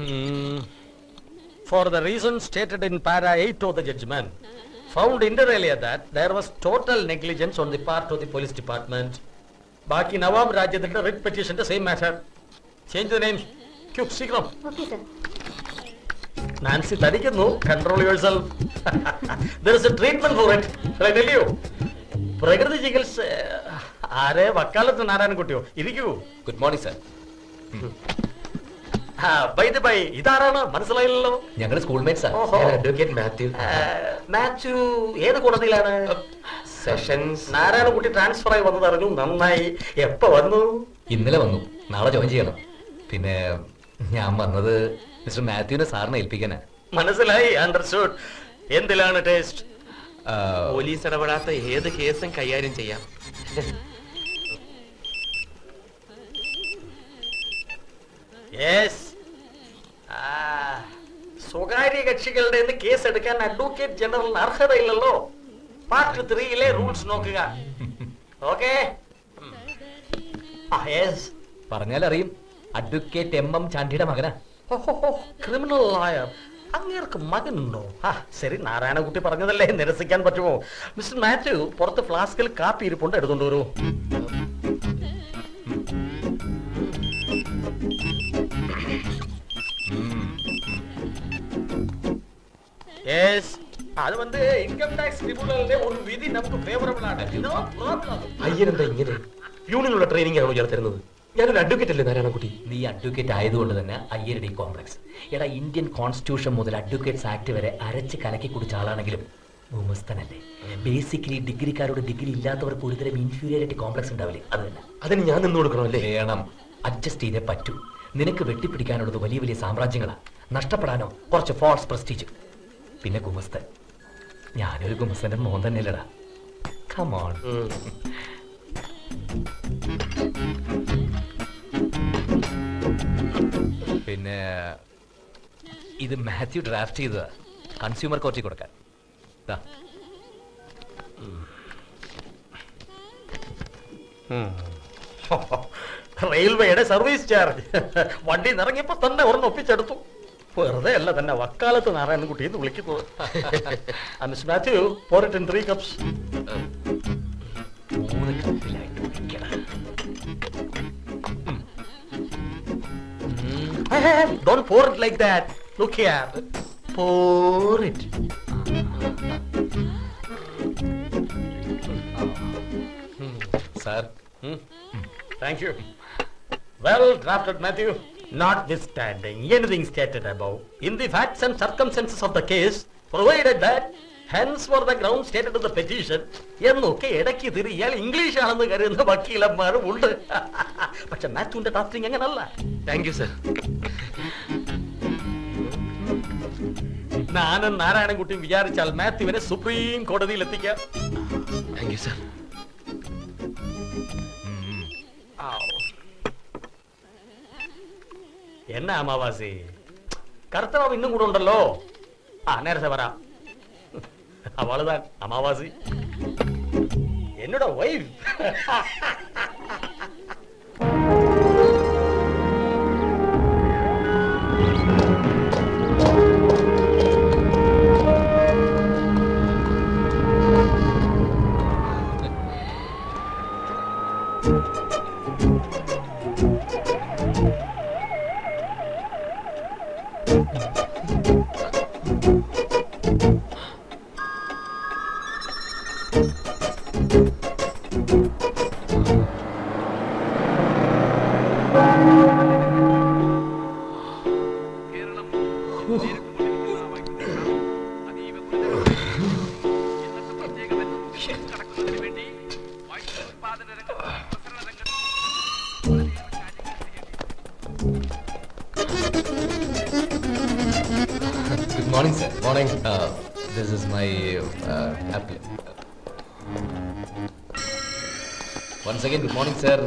Hmm. For the reasons stated in para 8 of the judgment, found inter alia that there was total negligence on the part of the police department. ബാക്കി നവാബ് രാജ്യത്തിന്റെ writ പെറ്റീഷന്റെ same matter change the name quick സീക്രം Nancy തടിക്കുന്നു control yourself there is a treatment for it tell പ്രകൃതി ചികിത്സ ആരെ? വക്കാലത്ത് നാരായണൻകുട്ടിയോ? ഇരിക്കൂ. Good morning sir ഇതാരാണ്? മനസ്സിലായില്ലല്ലോ. ഞങ്ങളുടെ schoolmates. Advocate Mathew Mathew ഏത് കോടതിയിലാണ്? സെഷൻസ് നാരായണൻകുട്ടി ട്രാൻസ്ഫർ ആയി വന്നത് അറിഞ്ഞു. നന്നായി. എപ്പോ വന്നു? ഇന്നലെ വന്നു. നാളെ ജോയിൻ ചെയ്യണം. പിന്നെ ഞാൻ വന്നത് മിസ്റ്റർ മാത്യുവിനെ സാറിനെ ഏൽപ്പിക്കാനാ. മനസ്സിലായി അണ്ടർസ്റ്റുഡ് എന്തിലാണ് ടേസ്റ്റ് പോലീസ് ഇടപെടാത്ത ഏത് കേസും കൈകാര്യം ചെയ്യാം. യെസ് സ്വകാര്യ കക്ഷികളുടെ കേസ് എടുക്കാൻ അഡ്വക്കേറ്റ് ജനറലിന് അർഹതയില്ലല്ലോ. പാർട്ട് ത്രീയിലെ റൂൾസ് നോക്കുക. ഓക്കെ പറഞ്ഞാൽ പറഞ്ഞാലറിയും. അഡ്വക്കേറ്റ് എം എം ചാണ്ടിയുടെ മകനാ. ക്രിമിനൽ ലോയർ അങ്ങേർക്ക് മകനുണ്ടോ? ആ ശരി നാരായണകുട്ടി പറഞ്ഞതല്ലേ. നിരസിക്കാൻ പറ്റുമോ? മിസ്റ്റർ മാത്യു പുറത്ത് ഫ്ലാസ്കിൽ കാപ്പി ഇരിപ്പുണ്ട്. എടുത്തുകൊണ്ട് വരൂ. യെസ് അത് வந்து ഇൻകം ടാക്സ് ട്രിബ്യൂണലിന്റെ ഒരു വിധി നമുക്ക് ഫേവറബിൾ ആണ് നോ പ്രോബ്ലം അയ്യനെന്താ ഇങ്ങനെ യൂണിയനുള്ള ട്രെയിനിങ് ആണോ ഞാൻ തരുന്നത് ഞാനൊരു അഡ്വക്കേറ്റ് അല്ലേ നാരായണക്കുട്ടി നീ അഡ്വക്കേറ്റ് ആയതുകൊണ്ട് തന്നെ അയ്യരുടെ ഈ കോംപ്ലക്സ് എടാ ഇന്ത്യൻ കോൺസ്റ്റിറ്റ്യൂഷൻ മുതൽ അഡ്വക്കേറ്റ്സ് ആക്ട് വരെ അരച്ച് കലക്കി കുടിച്ച ആളാണെങ്കിലും ഭൂമസ്ഥനല്ലേ ബേസിക്കലി ഡിഗ്രിക്കാരോട് ഡിഗ്രി ഇല്ലാത്തവർക്ക് ഒരുതരം ഇൻഫീരിയോറിറ്റി കോംപ്ലക്സ് ഉണ്ടാവില്ലേ അത് തന്നെ അതിന് ഞാൻ നിന്ന് കൊടുക്കണം അല്ലേ വേണം അഡ്ജസ്റ്റ് ചെയ്തേ പറ്റൂ നിനക്ക് വെട്ടിപ്പിടിക്കാനുള്ളത് വലിയ വലിയ സാമ്രാജ്യങ്ങളാ നഷ്ടപ്പെടാനോ കുറച്ച് ഫോൾസ് പ്രസ്റ്റീജ് പിന്നെ ഗുമസ്തൻ. ഞാനൊരു ഗുമസ്തന്റെ മോൻ തന്നെയല്ലടാ. കമോൺ. പിന്നെ ഇത് മാത്യു ഡ്രാഫ്റ്റ് ചെയ്തതാ. കൺസ്യൂമർ കോർട്ടിൽ കൊടുക്കാൻ. റെയിൽവേയുടെ സർവീസ് ചാർജ് വണ്ടി നിറങ്ങിയപ്പോ തന്നെ ഒരെണ്ണം ഒപ്പിച്ചെടുത്തു. വെറുതെ അല്ല തന്നെ വക്കാലത്ത് നാരായണൻകുട്ടി എന്ന് വിളിക്കുന്നത് miss Mathew it in three cups മൂന്ന് കപ്പിലായിട്ട് ഒഴിക്കണം. Don't it that look here it sir thank you. Well drafted matthew notwithstanding anything stated above in the facts and circumstances of the case provided that hence were the ground stated in the petition എന്നൊക്കെ ഇടയ്ക്ക് തിരിയാൽ English ആണെന്ന് കരുതുന്ന വക്കീലന്മാരും ഉണ്ട് പക്ഷെ മാത്യുവിന്റെ drafting അങ്ങനല്ല thank you sir ഞാനും നാരായണൻകുട്ടിയും വിചാരിച്ചാൽ മാത്യുവിനെ സുപ്രീം കോടതിയിൽ എത്തിക്കാം താങ്ക് യു സർ എന്നാ അമാവാസി കർത്തവാവ് ഇന്നും കൂടെ ഉണ്ടല്ലോ ആ നേരത്തെ വരാം അവളുതാൻ അമാവാസി എന്നോட wife once again good morning sir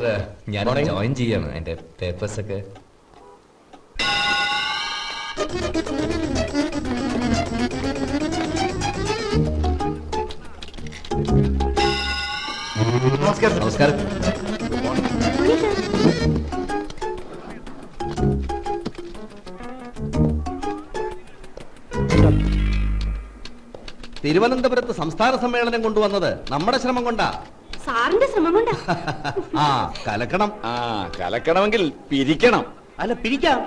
ഞാൻ ജോയിൻ ചെയ്യാണ്. എന്റെ പേപ്പേഴ്സ് ഒക്കെ. നമസ്കാരം. നമസ്കാരം. തിരുവനന്തപുരത്ത് സംസ്ഥാന സമ്മേളനം കൊണ്ടുവന്നത് നമ്മുടെ ശ്രമം കൊണ്ടാ. സാറിന്റെ ശ്രമം കൊണ്ടാ ആ കലക്കണം. ആ കലക്കണമെങ്കിൽ പിരിക്കണം. അല്ല പിരിക്കാം.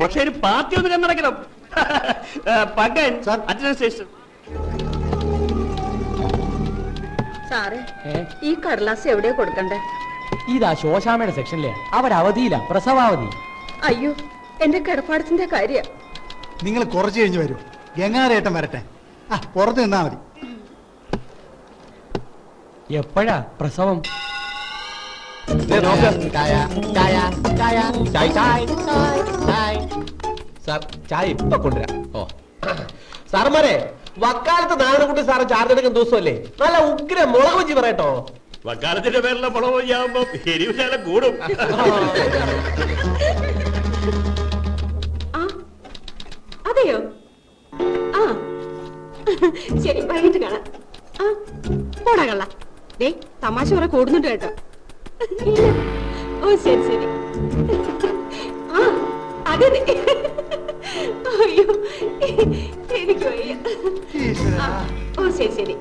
പക്ഷെ ഒരു പാർട്ടി ഒന്ന് കണ്ണടക്കണം പകൻ അഡ്മിനിസ്ട്രേഷൻ സാറേ ഈ കടലാസ് എവിടെയാ കൊടുക്കണ്ടേ? ഇതാ ശോശാമയുടെ സെക്ഷനിലെ. അവരവധിയില്ല പ്രസവാവധി. അയ്യോ എന്റെ കിടപ്പാടത്തിന്റെ കാര്യ. നിങ്ങൾ കുറച്ച് കഴിഞ്ഞ് വരൂ. ഗംഗാരേട്ടൻ വരട്ടെ. ആ പുറത്ത് നിന്നാ മതി. എപ്പോഴാ പ്രസവം? സാർ ചായ ഇപ്പൊ കൊണ്ടുവരാ. ഓ. സാറന്മാരെ വക്കാലത്ത് നാരായണക്കുട്ടി സാറ് ചാർജ് എടുക്കുന്ന ദിവസമല്ലേ? നല്ല ഉഗ്ര മുളക് വെച്ച് പറയട്ടോ വക്കാലത്തിന്റെ പേരിലെ മുളക് ചെയ്യാകുമ്പോ എരിവ് ശാലം കൂടും. അതെയോ? ആ. ശരി വൈകിട്ട് കാണാം. ആ പോടാ കള്ള. ദേ തമാശ കുറെ കൂടുന്നുണ്ട് കേട്ടോ. ഓ ശരി ശരി. ആ അതെ അയ്യോ എനിക്ക് വയ്യ. ഓ ശരി ശരി.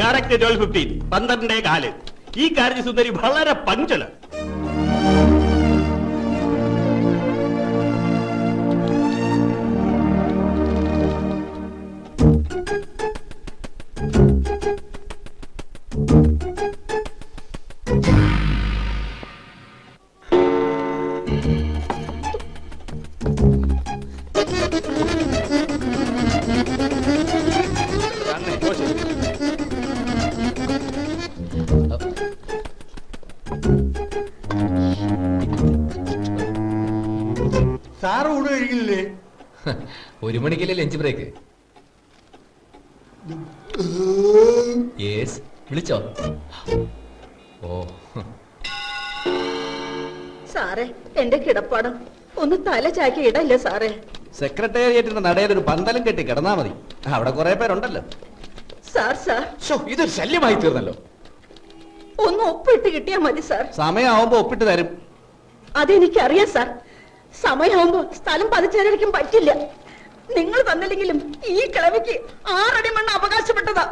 കറക്റ്റ് ട്വൽവ് ഫിഫ്റ്റീൻ പന്ത്രണ്ടേ കാൽ. ഈ കാര്യ സുന്ദരി വളരെ പഞ്ചല. യേസ് വിളിച്ചോ? ഓ. സാറേ എന്റെ കിടപ്പാടം. ഒന്ന് തല ചാക്കി ഇടല്ലേ സാറേ? സെക്രട്ടേറിയറ്റിന്റെ നടയിൽ ഒരു പന്തലും കെട്ടി കിടന്നാ മതി. അവിടെ കുറെ പേരുണ്ടല്ലോ. Sir sir. ശോ, ഇതൊരു ശല്യമായി തീർന്നല്ലോ. ഒന്ന് ഒപ്പിട്ട് കിട്ടിയാ മതി സാർ. സമയമാവുമ്പോ ഒപ്പിട്ട് തരും. അതെനിക്കറിയാം സാർ. സമയമാകുമ്പോ സ്ഥലം പതിച്ചേരടിക്കും പറ്റില്ല. നിങ്ങൾ തന്നില്ലെങ്കിലും ഈ കിളവിക്ക് ആറടി മണ്ണ് അവകാശപ്പെട്ടതാ.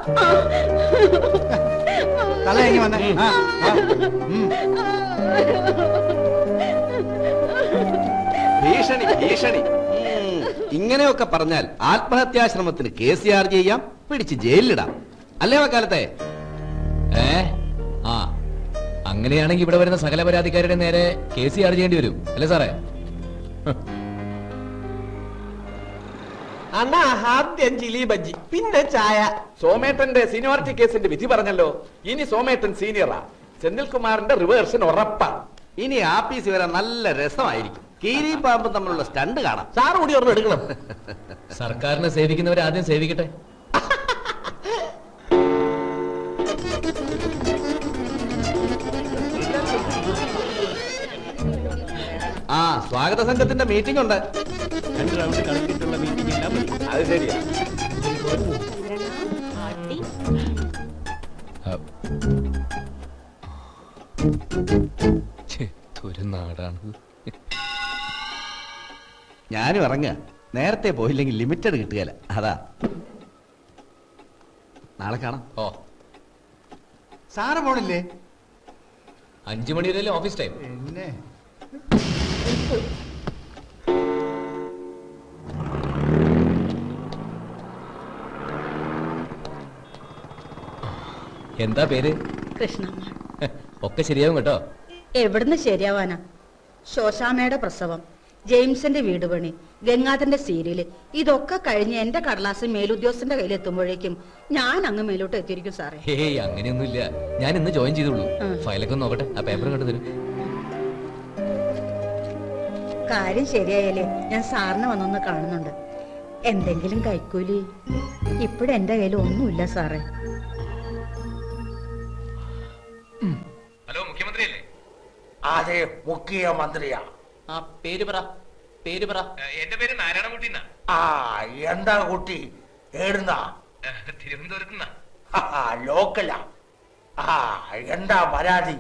ഭീഷണി ഭീഷണി. ഇങ്ങനെയൊക്കെ പറഞ്ഞാൽ ആത്മഹത്യാശ്രമത്തിന് സി ആർ ചെയ്യാം പിടിച്ച് ജയിലിലിടാം. അല്ലേ വക്കാലത്തെ? ഏ? ആ. അങ്ങനെയാണെങ്കിൽ ഇവിടെ വരുന്ന സകല പരാതിക്കാരുടെ നേരെ സി ആർ ചെയ്യേണ്ടി വരും. അല്ലേ സാറേ? അണ്ണാ ആദ്യം ചിലി ബജ്ജി. പിന്നെ ചായ. സോമേട്ടന്റെ സീനിയോറിറ്റി കേസിന്റെ വിധി പറഞ്ഞല്ലോ. ഇനി സോമേട്ടൻ സീനിയറാ സെന്തിൽകുമാറിന്റെ റിവേഴ്സൻ ഉറപ്പാണ് ഇനി ആപ്പീസ് വരാൻ നല്ല രസമായിരിക്കും. കീരി പാമ്പും തമ്മിലുള്ള സ്റ്റണ്ട് കാണാം. സാർ കൂടി ഒരെണ്ണം എടുക്കണം. സർക്കാരിനെ സേവിക്കുന്നവർ ആദ്യം സേവിക്കട്ടെ. ആ സ്വാഗത സംഘത്തിന്റെ മീറ്റിംഗ് ഉണ്ട്. രണ്ട് റൗണ്ട് കളിച്ചിട്ടുള്ള മീറ്റിംഗ് അത് ശരിയാ. ഒരു നാടാണ്. ഞാനും ഇറങ്ങുക. നേരത്തെ പോയില്ലെങ്കിൽ ലിമിറ്റഡ് കിട്ടുകയില്ല. അതാ. നാളെ കാണാം. ഓ. സാറ് പോണില്ലേ? അഞ്ചു മണി വരെ ഓഫീസ് ടൈം? പിന്നെ എന്താ പേര്? കൃഷ്ണമ്മ. ഒക്കെ ശരിയാവും കേട്ടോ. എവിടുന്ന് ശരിയാവാനാ? ശോശാമയുടെ പ്രസവം ജെയിംസിന്റെ വീട് പണി ഗംഗാധരന്റെ സീരിയൽ ഇതൊക്കെ കഴിഞ്ഞ് എന്റെ കടലാസ് മേലുദ്യോഗസ്ഥന്റെ കയ്യിൽ എത്തുമ്പോഴേക്കും ഞാൻ അങ്ങ് മേലോട്ട് എത്തിയിരിക്കും സാറേ. ഹേയ് അങ്ങനെയൊന്നുമില്ല. ഞാൻ ഇന്ന് ജോയിൻ ചെയ്തോളൂ. ഫയലൊക്കെ നോക്കട്ടെ. ആ പേപ്പർ കണ്ടു തരും. കാര്യം ശരിയായാലേ ഞാൻ സാറിനെ വന്നൊന്ന് കാണുന്നുണ്ട്. എന്തെങ്കിലും കൈക്കൂലി? ഇപ്പോഴെന്റെ കയ്യിൽ ഒന്നുമില്ല സാറേ. ഹലോ മുഖ്യമന്ത്രി അല്ലേ അതെ മുഖ്യമന്ത്രിയാ. ആ പേര് പറ പേര് പറ. എന്റെ പേര് നാരായണകുട്ടി ആ എന്താ കുട്ടി? ഏടുന്നാ? തിരുവനന്തപുരത്ത് നിന്നാ ലോക്കലാ. ആ എന്താ പരാതി?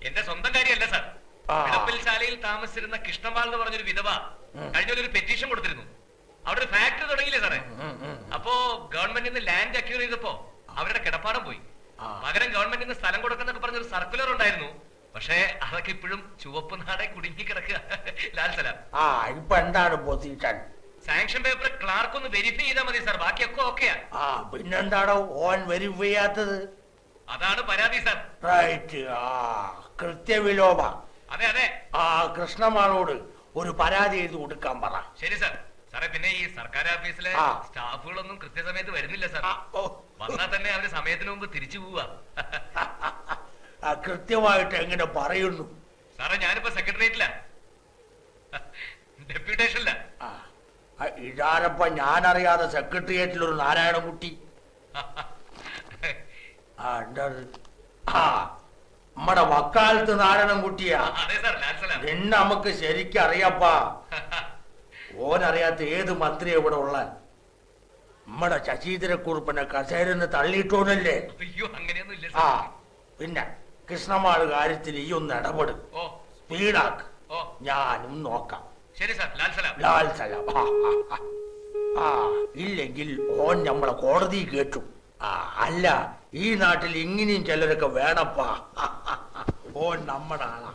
എന്റെ സ്വന്തം കാര്യമല്ല സാർ. ആ. ഇടപ്പൽ ശാലയിൽ താമസിച്ചിരുന്ന കൃഷ്ണമാൾ എന്ന് പറഞ്ഞൊരു വിധവ കഴിഞ്ഞ ഒരു പെറ്റീഷൻ കൊടുത്തിരുന്നു. അവിടെ ഒരു ഫാക്ടറി തുടങ്ങിയില്ലേ സാറേ? അപ്പോ ഗവൺമെന്റിൽ നിന്ന് ലാൻഡ് അക്യൂർ ചെയ്തപ്പോ അവരുടെ കിടപ്പാടം പോയി. പകരം ഗവൺമെന്റിന് സ്ഥലം കൊടുക്കുന്നൊക്കെ പറഞ്ഞൊരു സർക്കുലർ ഉണ്ടായിരുന്നു. പക്ഷേ അതൊക്കെ ഇപ്പോഴും ചുവപ്പ് നാടെ കുടുങ്ങി കിടക്കുക. ലാൽ സലാം. ആ ഇപ്പൊ എന്താണ് പൊസിഷൻ സാങ്ഷൻ പേപ്പർ ക്ലാർക്ക് ഒന്ന് വെരിഫൈ ചെയ്താൽ മതി സാർ ബാക്കിയൊക്കെ ഓക്കെയാ ആ. പിന്നെന്താണോ ഓൻ വെരിഫൈ ചെയ്യാത്തത്? അതാണ് പരാതി സാർ റൈറ്റ് ആ കൃത്യവിലോപ. അതെ അതെ. ആ കൃഷ്ണമാളോട് ഒരു പരാതി എഴുതി കൊടുക്കാൻ പറ. ശരി സാർ സാറേ പിന്നെ ഈ സർക്കാർ ഓഫീസിലെ ആ. സ്റ്റാഫുകളൊന്നും കൃത്യസമയത്ത് വരുന്നില്ല സാർ ആ, ഓ. വന്നാൽ തന്നെ അവർ സമയത്തിന് മുമ്പ് തിരിച്ചു പോവുക ആ, കൃത്യമായിട്ട് എങ്ങനെ പറയുന്നു? സാറേ ഞാനിപ്പോ സെക്രട്ടേറിയറ്റിലാ. ഡെപ്യൂട്ടേഷനില്ല ആ, ആ, ഇതാരപ്പ ഞാനറിയാതെ സെക്രട്ടേറിയറ്റിൽ ഒരു നാരായണൻകുട്ടി? ആ എന്താ ഇത്? ആ നമ്മടെ വക്കാലത്ത് നാരായണൻകുട്ടിയാ. അതെ സാർ നിന്നെ നമുക്ക് ശരിക്കും അറിയപ്പാ ഓനറിയാത്ത ഏത് മന്ത്രി ഇവിടെ ഉള്ള? നമ്മടെ ശശീന്ദ്രക്കുറുപ്പിനെ കസേരന്ന് തള്ളിയിട്ടോന്നല്ലേ? അയ്യോ അങ്ങനെയൊന്നും ഇല്ല ആ സാർ പിന്നെ കൃഷ്ണമാൾ കാര്യത്തിൽ ഈ ഒന്ന് ഇടപെടും. ഓ. സ്പീഡാക്ക്. ഓ. ഞാനും നോക്കാം. ശരി സാർ ലാൽ സലാം. ലാൽ. ആ ഇല്ലെങ്കിൽ ഓൻ നമ്മളെ കോടതി കേട്ടു ആ അല്ല ഈ നാട്ടിൽ ഇങ്ങനെയും ചിലരൊക്കെ വേണപ്പാ. ഓൻ നമ്മുടെ ആളാ.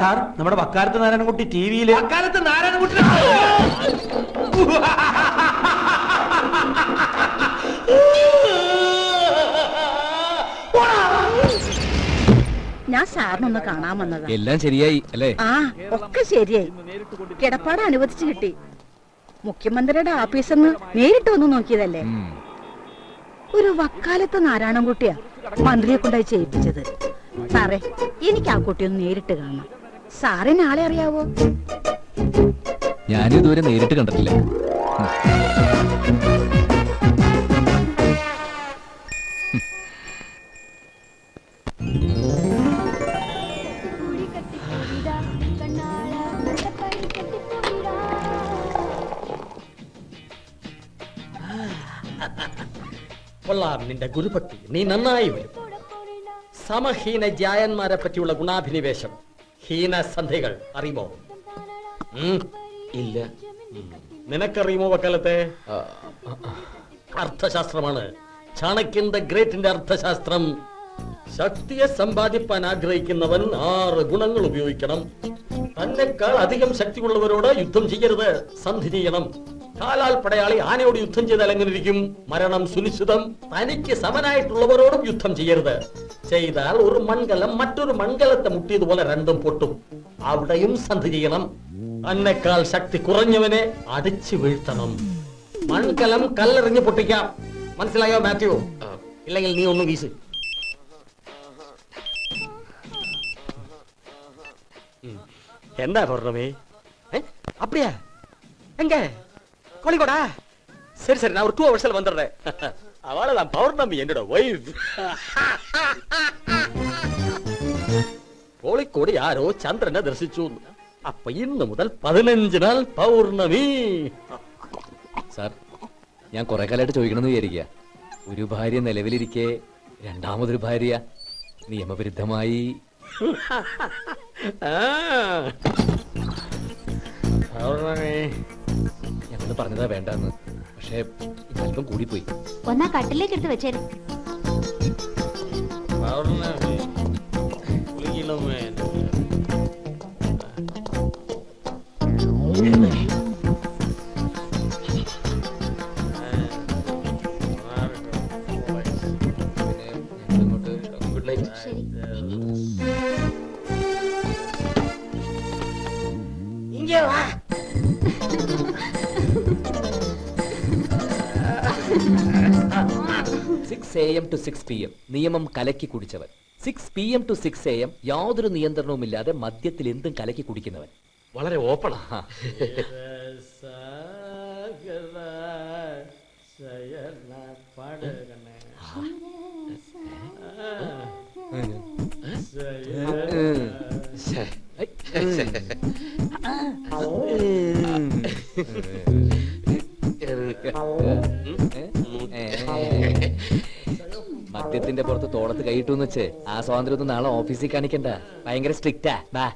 സാർ നമ്മുടെ വക്കാലത്ത് നാരായണൻകുട്ടി ടി വിയിൽ വക്കാലത്ത് നാരായണൻകുട്ടി ഞാൻ സാറിനൊന്ന് കാണാൻ വന്നത്. എല്ലാം ശരിയായി അല്ലേ? ആ ഒക്കെ ശരിയായി. കിടപ്പാട് അനുവദിച്ചു കിട്ടി. മുഖ്യമന്ത്രിയുടെ ഓഫീസിൽ നിന്ന് നേരിട്ട് വന്ന് നോക്കിയതല്ലേ? ഒരു വക്കാലത്ത് നാരായണൻകുട്ടിയാ മന്ത്രിയെ കൊണ്ടായി ചെയ്യിപ്പിച്ചത്. സാറേ എനിക്ക് ആ കുട്ടിയൊന്ന് നേരിട്ട് കാണണം. സാറിന് ആളെ അറിയാവോ? ഞാനിതുവരെ നേരിട്ട് കണ്ടിട്ടില്ല. കൊള്ളാം നിന്റെ ഗുരുഭക്തി നീ നന്നായി വരും. സമഹീന ജായന്മാരെ പറ്റിയുള്ള ഗുണാഭിനിവേശം ഹീനസന്ധികൾ അറിയുമോ? ഇല്ല. നിനക്കറിയുമോ വക്കാലത്തെ? അർത്ഥശാസ്ത്രമാണ്. ചാണക്യൻ ദ ഗ്രേറ്റിന്റെ അർത്ഥശാസ്ത്രം. ശക്തിയെ സമ്പാദിപ്പാൻ ആഗ്രഹിക്കുന്നവൻ ആറ് ഗുണങ്ങൾ ഉപയോഗിക്കണം. തന്നെക്കാൾ അധികം ശക്തിയുള്ളവരോട് യുദ്ധം ചെയ്യരുത് സന്ധി ചെയ്യണം. കാലാൽ പടയാളി ആനയോട് യുദ്ധം ചെയ്താൽ എങ്ങനെ ഇരിക്കും മരണം സുനിശ്ചിതം തനിക്ക് സമനായിട്ടുള്ളവരോടും യുദ്ധം ചെയ്യരുത് ചെയ്താൽ ഒരു മൺകലം മറ്റൊരു മൺകലത്തെ മുട്ടിയതുപോലെ രണ്ടും പൊട്ടും അവിടെയും സന്ധി ചെയ്യണം തന്നെക്കാൾ ശക്തി കുറഞ്ഞവനെ അടിച്ചു വീഴ്ത്തണം മൺകലം കല്ലെറിഞ്ഞ് പൊട്ടിക്കാം മനസ്സിലായോ മാത്യു ഇല്ലെങ്കിൽ നീ ഒന്ന് വീസ് എന്താ പൗർണമി அப்படியா எங்க கோழிக்கோடா சரி சரி நான் ஒரு டூ ஹவர்ஸ்ல வந்துடுறேன் அவளதான் பௌர்ணமி என்னோட ஒய்ஃப் കോഴിക്കോട് ആരോ ചന്ദ്രനെ ദർശിച്ചു അപ്പൊ ഇന്ന് മുതൽ പതിനഞ്ച് നാൾ പൗർണമി സാർ ഞാൻ കുറെ കാലമായിട്ട് ചോദിക്കണമെന്ന് വിചാരിക്കുക ഒരു ഭാര്യ നിലവിലിരിക്കെ രണ്ടാമതൊരു ഭാര്യ നിയമവിരുദ്ധമായി ആ. പൗർണമി ഞങ്ങൾ പറഞ്ഞതാ വേണ്ടെന്ന്. പക്ഷേ ഇതല്പം കൂടിപ്പോയി. ഒന്നാ കട്ടിലേക്ക് എടുത്ത് വെച്ചേരും. ടു സിക്സ് പി എം നിയമം കലക്കി കുടിച്ചവൻ. Six P M two six A M യാതൊരു നിയന്ത്രണവുമില്ലാതെ മദ്യത്തിൽ എന്തും കലക്കി കുടിക്കുന്നവൻ. വളരെ ഓപ്പണാ. ആ. മദ്യത്തിന്റെ പുറത്ത് തോളത്ത് കൈയിട്ടു വെച്ച് ആ സ്വാതന്ത്ര്യം നാളെ ഓഫീസിൽ കാണിക്കണ്ട. ഭയങ്കര സ്ട്രിക്റ്റാ ബാ.